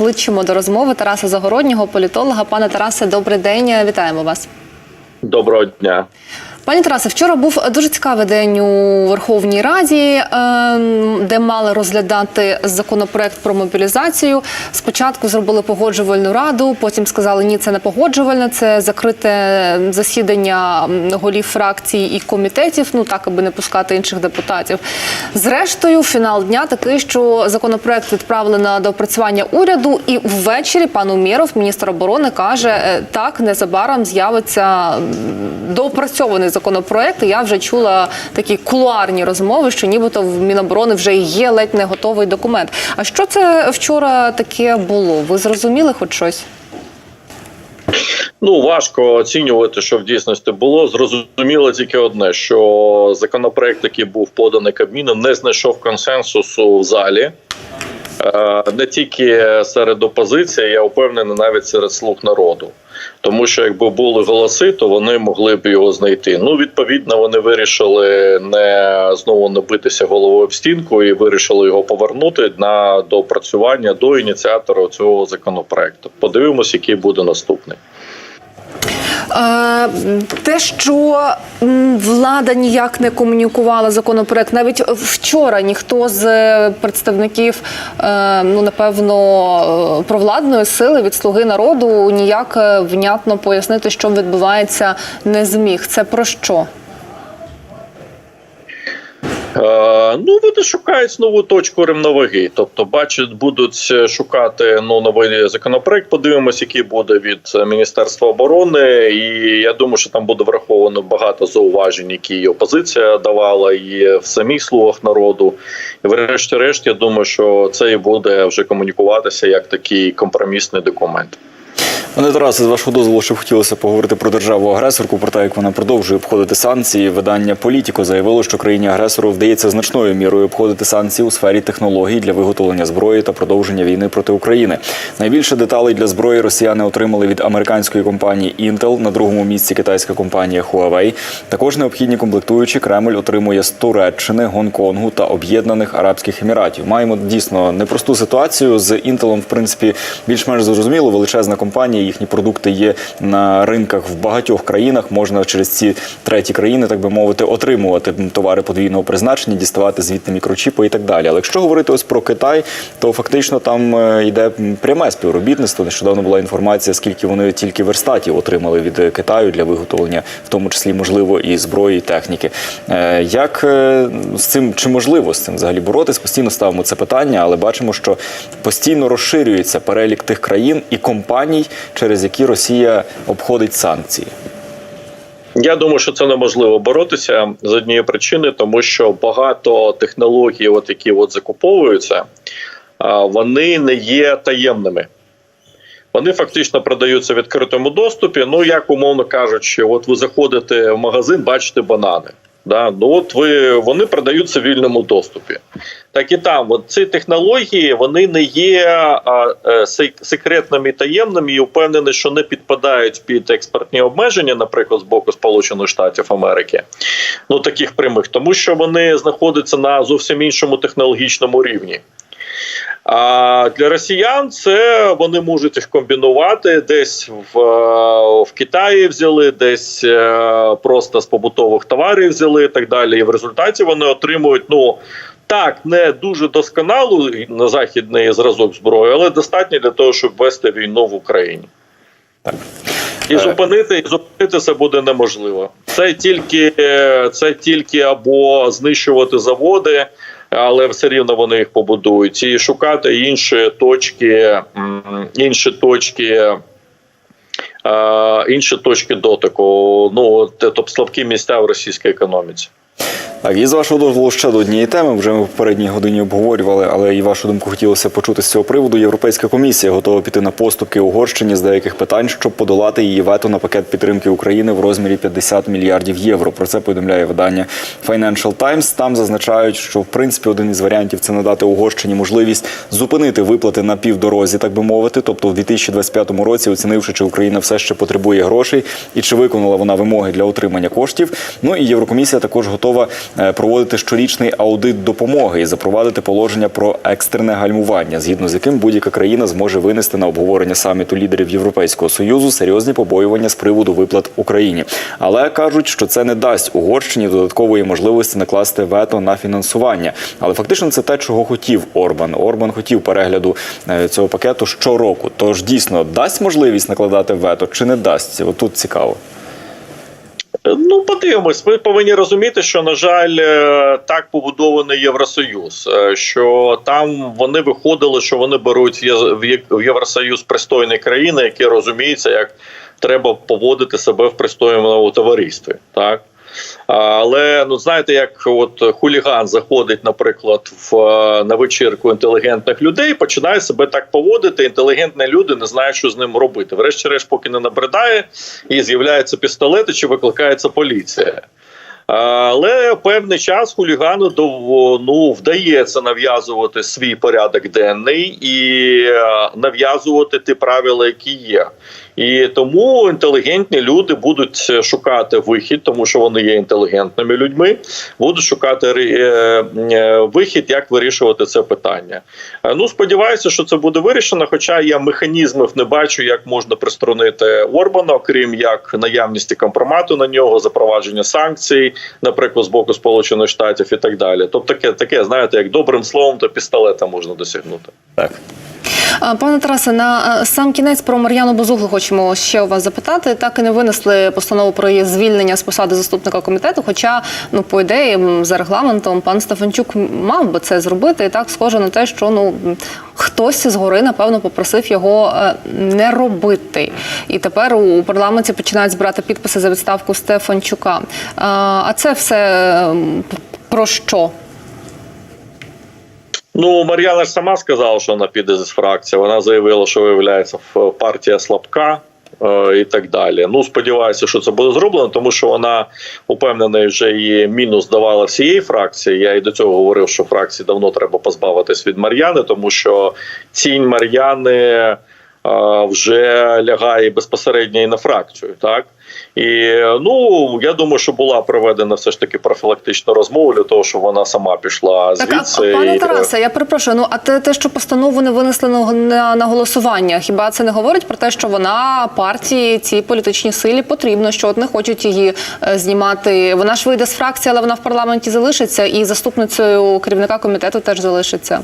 кличемо до розмови Тараса Загороднього, політолога. Пане Тарасе, добрий день. Вітаємо вас. Доброго дня. Пані Тарасе, вчора був дуже цікавий день у Верховній Раді, ем, де мали розглядати законопроект про мобілізацію. Спочатку зробили погоджувальну раду, потім сказали, ні, це не погоджувальне, це закрите засідання голів фракцій і комітетів. Ну так, аби не пускати інших депутатів. Зрештою, фінал дня такий, що законопроект відправили на доопрацювання уряду, і ввечері пан Умєров, міністр оборони, каже: е, так, незабаром з'явиться доопрацьований законопроект. І Я вже чула такі кулуарні розмови, що нібито в Міноборони вже є ледь не готовий документ. А що це вчора таке було? Ви зрозуміли хоч щось? Ну важко оцінювати, що в дійсності було. Зрозуміло тільки одне: що законопроект, який був поданий Кабміном, не знайшов консенсусу в залі. Е, Не тільки серед опозиції, я впевнений, навіть серед слуг народу. Тому що якби були голоси, то вони могли б його знайти. Ну, відповідно, вони вирішили не знову не битися головою об стінку і вирішили його повернути на доопрацювання до ініціатора цього законопроекту. Подивимось, який буде наступний. Е, Те, що влада ніяк не комунікувала законопроект, навіть вчора ніхто з представників, е, ну напевно, е, провладної сили від слуги народу ніяк внятно пояснити, що відбувається, не зміг. Це про що? Е, ну, вони шукають нову точку рівноваги. Тобто, бачать, будуть шукати ну, новий законопроект. Подивимось, який буде від Міністерства оборони. І я думаю, що там буде враховано багато зауважень, які і опозиція давала, і в самих слугах народу. І врешті-решт, я думаю, що це і буде вже комунікуватися як такий компромісний документ. Пане Тарасе, з вашого дозволу, ще б хотілося поговорити про державу-агресорку, про те, як вона продовжує обходити санкції. Видання Політіко заявило, що країні агресору вдається значною мірою обходити санкції у сфері технологій для виготовлення зброї та продовження війни проти України. Найбільше деталей для зброї росіяни отримали від американської компанії Intel, на другому місці китайська компанія Huawei. Також необхідні комплектуючі Кремль отримує з Туреччини, Гонконгу та Об'єднаних Арабських Еміратів. Маємо дійсно непросту ситуацію з Інтелом. В принципі, більш-менш зрозуміло, величезна компанія. Їхні продукти є на ринках в багатьох країнах. Можна через ці треті країни, так би мовити, отримувати товари подвійного призначення, діставати звідти мікрочіпи і так далі. Але якщо говорити ось про Китай, то фактично там е, йде пряме співробітництво. Нещодавно була інформація, скільки вони тільки верстатів отримали від Китаю для виготовлення, в тому числі можливо і зброї, і техніки. Е, Як е, з цим чи можливо з цим взагалі боротись? Постійно ставимо це питання, але бачимо, що постійно розширюється перелік тих країн і компаній, через які Росія обходить санкції. Я думаю, що це неможливо боротися з однієї причини, тому що багато технологій, от які от закуповуються, вони не є таємними. Вони фактично продаються в відкритому доступі. Ну, як умовно кажучи, от ви заходите в магазин, бачите банани. Да? Ну от ви вони продаються в вільному доступі. Так і там, от ці технології вони не є а, е, секретними і таємними, і впевнений, що не підпадають під експортні обмеження, наприклад, з боку Сполучених Штатів Америки, ну таких прямих, тому що вони знаходяться на зовсім іншому технологічному рівні. А для росіян це вони можуть їх комбінувати десь в, е, в Китаї взяли, десь е, просто з побутових товарів взяли і так далі. І в результаті вони отримують ну. Так, не дуже досконалу на західний зразок зброї, але достатньо для того, щоб вести війну в Україні. Так. І зупинити, і зупинити це буде неможливо. Це тільки, е, це тільки або знищувати заводи, але все рівно вони їх побудують, і шукати інші точки, інші точки. Інші точки дотику, ну тобто слабкі місця в російській економіці. Так, з вашого дозволу ще до однієї теми. Вже ми в попередній годині обговорювали, але і вашу думку хотілося почути з цього приводу. Європейська комісія готова піти на поступки Угорщині з деяких питань, щоб подолати її вето на пакет підтримки України в розмірі 50 мільярдів євро. Про це повідомляє видання Financial Times. Там зазначають, що в принципі один із варіантів це надати Угорщині можливість зупинити виплати на півдорозі, так би мовити. Тобто, в 2025 році, оцінивши, чи Україна все ще потребує грошей і чи виконала вона вимоги для отримання коштів. Ну і Єврокомісія також готова проводити щорічний аудит допомоги і запровадити положення про екстрене гальмування, згідно з яким будь-яка країна зможе винести на обговорення саміту лідерів Європейського союзу серйозні побоювання з приводу виплат Україні. Але кажуть, що це не дасть Угорщині додаткової можливості накласти вето на фінансування. Але фактично це те, чого хотів Орбан. Орбан хотів перегляду е, цього пакету щороку. Тож дійсно дасть можливість накладати вето чи не дасть? От тут цікаво. Ну, подивимось. Ми повинні розуміти, що на жаль, е, так побудований Євросоюз. е, Що там вони виходили, що вони беруть в Євросоюз пристойні країни, які розуміються, як треба поводити себе в пристойному товаристві. Так. Але ну знаєте, як от хуліган заходить, наприклад, в е, на вечірку інтелігентних людей, починає себе так поводити. Інтелігентні люди не знають, що з ним робити. Врешті-решт, поки не набридає, і з'являються пістолети чи викликається поліція. Але певний час хулігану дов- ну, вдається нав'язувати свій порядок денний і е, нав'язувати ті правила, які є. І тому інтелігентні люди будуть шукати вихід, тому що вони є інтелігентними людьми, будуть шукати е, е, вихід, як вирішувати це питання. Ну сподіваюся, що це буде вирішено. Хоча я механізмів не бачу, як можна приструнити Орбана, окрім як наявності компромату на нього, запровадження санкцій, наприклад, з боку Сполучених Штатів і так далі. Тобто таке, таке, знаєте, як добрим словом, то пістолета можна досягнути. Так. А, Пане Тарасе, на е, сам кінець про Мар'яну Бозуглу хочемо ще у вас запитати. Так і не винесли постанову про її звільнення з посади заступника комітету. Хоча, ну по ідеї, за регламентом пан Стефанчук мав би це зробити. І так схоже на те, що ну хтось згори, напевно, попросив його е, не робити. І тепер у парламенті починають збирати підписи за відставку Стефанчука. А, це все м, про що? Ну, Мар'яна ж сама сказала, що вона піде з фракції. Вона заявила, що виявляється партія слабка. е, І так далі. Ну сподіваюся, що це буде зроблено, тому що вона упевнений, вже її мінус давала всієї фракції. Я і до цього говорив, що фракції давно треба позбавитись від Мар'яни, тому що цінь Мар'яни вже лягає безпосередньо і на фракцію. Так і ну я думаю, що була проведена все ж таки профілактична розмова для того, щоб вона сама пішла Так, звідси. а, пане і- Тарасе, я перепрошую. Ну а те, те, що постанову не винесли на, на, на голосування, хіба це не говорить про те, що вона партії цій політичній силі потрібно, що от не хочуть її е, знімати? Вона ж вийде з фракції, але вона в парламенті залишиться, і заступницею керівника комітету теж залишиться.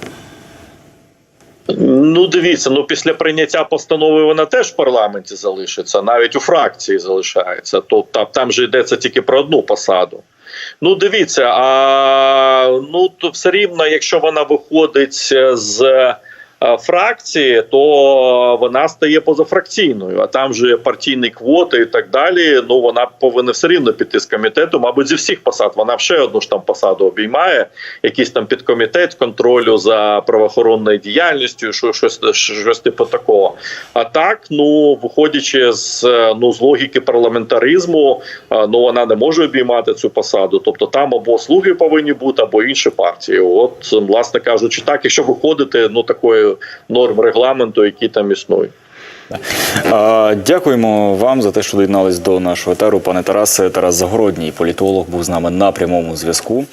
Ну, дивіться, ну після прийняття постанови вона теж в парламенті залишиться, навіть у фракції залишається. Тобто там же йдеться тільки про одну посаду. Ну, дивіться, а ну то все рівно, якщо вона виходить з фракції, то вона стає позафракційною, а там же партійні квоти і так далі. Ну вона повинна все рівно піти з комітету. Мабуть, зі всіх посад вона ще одну ж там посаду обіймає, якийсь там підкомітет контролю за правоохоронною діяльністю, що щось, щось типу такого. А так, ну виходячи з е, ну з логіки парламентаризму, е, ну вона не може обіймати цю посаду. Тобто там або слуги повинні бути, або інші партії. От, власне кажучи, так, якщо виходити ну такої норм регламенту, які там існують. Дякуємо вам за те, що доєднались до нашого етеру. Пане Тарасе, Тарас Загородній, політолог, був з нами на прямому зв'язку.